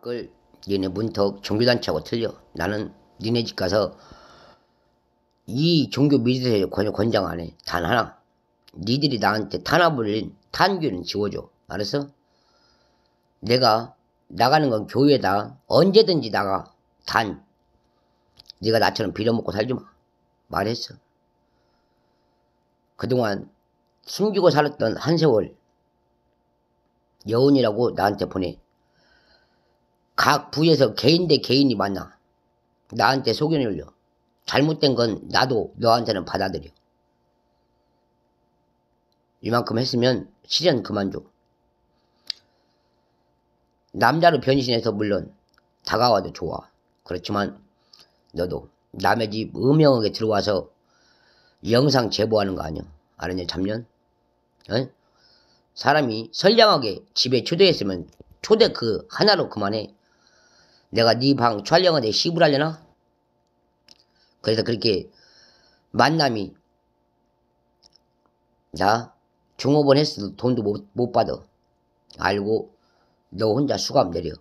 그걸 니네 문턱 종교단체하고 틀려. 나는 니네 집 가서 이 종교 권- 권장 안 해. 단 하나. 니들이 나한테 탄압을 탄규는 지워줘. 알았어? 내가 나가는 건 교회다. 언제든지 나가. 단 네가 나처럼 빌어먹고 살지 마. 말했어. 그동안 숨기고 살았던 한 세월 여운이라고 나한테 보내. 각 부에서 개인 대 개인이 만나. 나한테 소견을 올려. 잘못된 건 나도 너한테는 받아들여. 이만큼 했으면 시련 그만 줘. 남자로 변신해서 물론 다가와도 좋아. 그렇지만 너도 남의 집 음영하게 들어와서 영상 제보하는 거 아니야. 알았냐 잡년? 어? 사람이 선량하게 집에 초대했으면 초대 그 하나로 그만해. 내가 네 방 촬영하는데 시부하려나? 그래서 그렇게 만남이 나 종업원 했어도 돈도 못, 못 받아. 알고 너 혼자 수갑 내려.